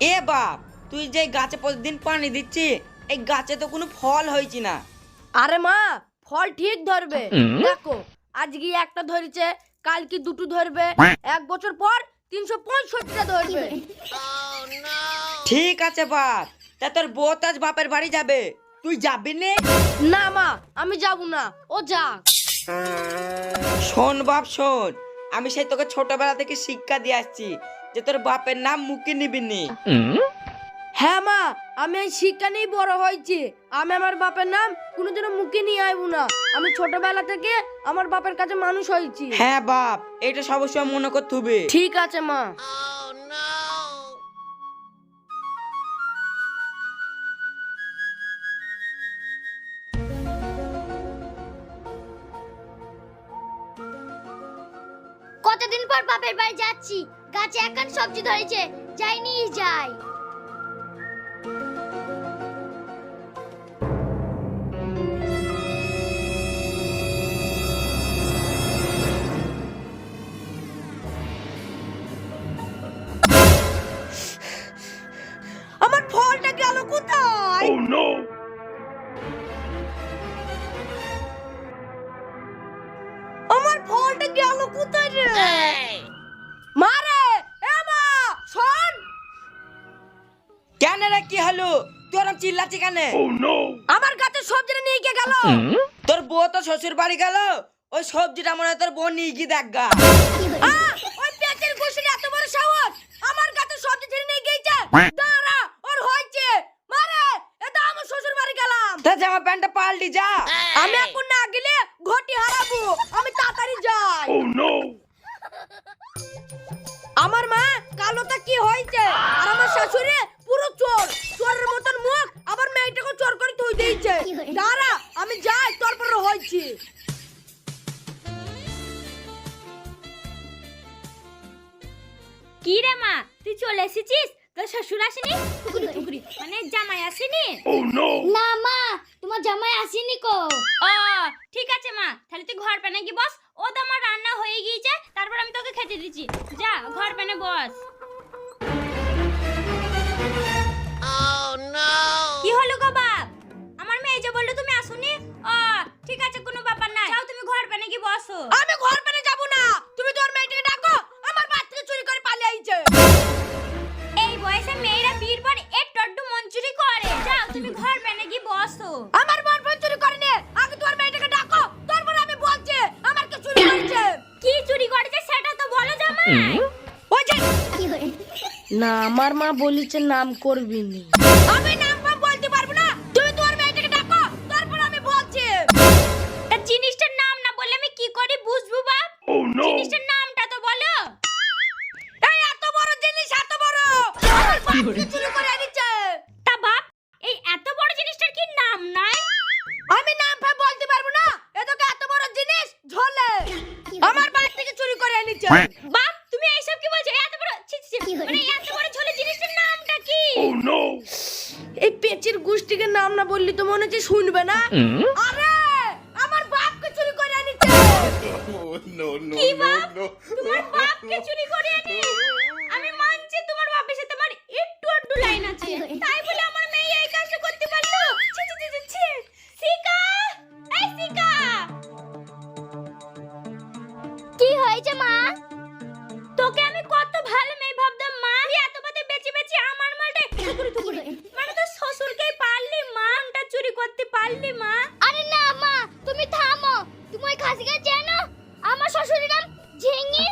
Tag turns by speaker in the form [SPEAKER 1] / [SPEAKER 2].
[SPEAKER 1] এ বাপ তুই যে গাছে প্রতিদিন পানি দিচ্ছি এই গাছে তো কোনো ফল হয়েছে না।
[SPEAKER 2] আরে মা ফল ঠিক ধরবে দেখো আজকে একটা ধরেছে কালকে দুটো ধরবে এক বছর পর তিনশো পঁয়ষট্টিটা ধরবে।
[SPEAKER 1] ঠিক আছে বাপ তা তোর বউ আজ বাপের বাড়ি যাবে তুই যাবি নে।
[SPEAKER 2] না মা আমি যাব না ও যাক
[SPEAKER 1] শোন বাপ শোন আমি সেই তোকে ছোটবেলা থেকে শিক্ষা দিয়ে আসছি যে তোর বাপের নাম মুখে নিবি নি।
[SPEAKER 2] হ্যাঁ মা আমি এই শিক্ষা নিয়েই বড় হয়েছি। আমি আমার বাপের নাম কোনোদিনও মুখে নিয়ে আইবো না। আমি ছোটবেলা থেকে আমার বাপের কাছে মানুষ হয়েছি।
[SPEAKER 1] হ্যাঁ বাপ এটা সবসময় মনে করতে হবে।
[SPEAKER 2] ঠিক আছে মা।
[SPEAKER 3] কতদিন পর বাপের বাড়ি যাচ্ছি? গাছে এখন সবজি ধরেছে যাই নিয়ে যাই।
[SPEAKER 2] আমার ফলটা গেল কোথায়? আমার ফলটা গেল কোথায় রে? মা
[SPEAKER 1] কেন রে কি হলো? তোর আম চিল্লাচ্ছি কেন?
[SPEAKER 2] আমার কাছে সবজিটা নিয়ে কে গেল?
[SPEAKER 1] তোর বউ তো শ্বশুর বাড়ি গেল? ওই সবজিটা মনে হয় তোর বউ নিয়ে গিয়ে দেখ গা।
[SPEAKER 2] ওই পেটের গুছির এত বড় সাহস! আমার কাছে সবজি ছেড়ে নিয়ে গেছে দাঁড়া ওর হয়েছে। মারে এটা আমার শ্বশুর বাড়ি গেলাম।
[SPEAKER 1] তা জামা প্যান্টটা পাল্টি যা।
[SPEAKER 2] আমি এখন না গেলে ঘটি হারাবো। আমি তাড়াতাড়ি যাই। আমার মা কি
[SPEAKER 4] রে মা? তুই চলে এসেছিস? তোর শ্বশুর আসেনি? টুকুরি টুকুরি। মানে জামাই আসেনি?
[SPEAKER 3] না মা তোমার জামাই আসেনি কো।
[SPEAKER 4] ও ঠিক আছে মা। তাহলে তুই ঘর পেনে কি বস। ও তো আমার রান্না হয়ে গিয়েছে তারপর আমি তোকে খেতে দিচ্ছি। যা ঘর পেনে বস। মেয়েরা বিয়ের পর একটু একটু মন চুরি করে। যাও তুমি ঘর পেনে কি বসো।
[SPEAKER 2] আমার বোন ফোন চুরি করেনি। আগে তোর মেয়েটাকে ডাকো। তারপর আমি বলছি আমার কে চুরি করেছে
[SPEAKER 4] কি চুরি করেছে সেটা তো বলো জামাই।
[SPEAKER 2] ওই যে না আমার মা বলেছে নাম করবি নি। আমি নাম ফাম বলতে পারব না। তুমি তোর মেয়েটাকে ডাকো। তারপর আমি বলছি।
[SPEAKER 4] তা জিনিসটার নাম না বললে আমি কি করে বুঝব বাপ? জিনিসটার নামটা
[SPEAKER 2] আমার করে এনেছে।
[SPEAKER 4] তা বাপ এই এত বড় জিনিসটার কি নাম নাই?
[SPEAKER 2] আমি নাম ফাম বলতে পারব না। এতকে এত বড় জিনিস ঝোলে। আমার বাড়ি থেকে চুরি করে এনেছে।
[SPEAKER 4] বাপ তুমি এইসব কি বলছো? এত বড় ছি, ছি, মানে এত বড় ঝোলে জিনিসটার নামটা কি?
[SPEAKER 2] এই পেচির গোষ্ঠীকে নাম না বললি তো মনে হচ্ছে শুনবে না। আরে আমার বাপকে চুরি করে এনেছে।
[SPEAKER 4] কি বাপ? তোমার বাপকে চুরি করে লাইন আছে। তাই বলে আমার মেয়ে এই কাজটা করতে পারল। ছি ছি ছি, ছি ছি। সিকা এই সিকা
[SPEAKER 3] কি হয়েছে মা?
[SPEAKER 4] তোকে আমি কত ভালো মেয়ে ভাবতাম মা। তুই এত বাদে বেঁচে বেঁচে আমার মালটা টুকুরি টুকুরি মানে তো শ্বশুরকেই পারলি মানটা চুরি করতে পারলি মা?
[SPEAKER 3] আরে না মা তুমি থামো। তুমি ওই খাসিকে চেনো? আমার শ্বশুরের নাম ঝিঙ্গি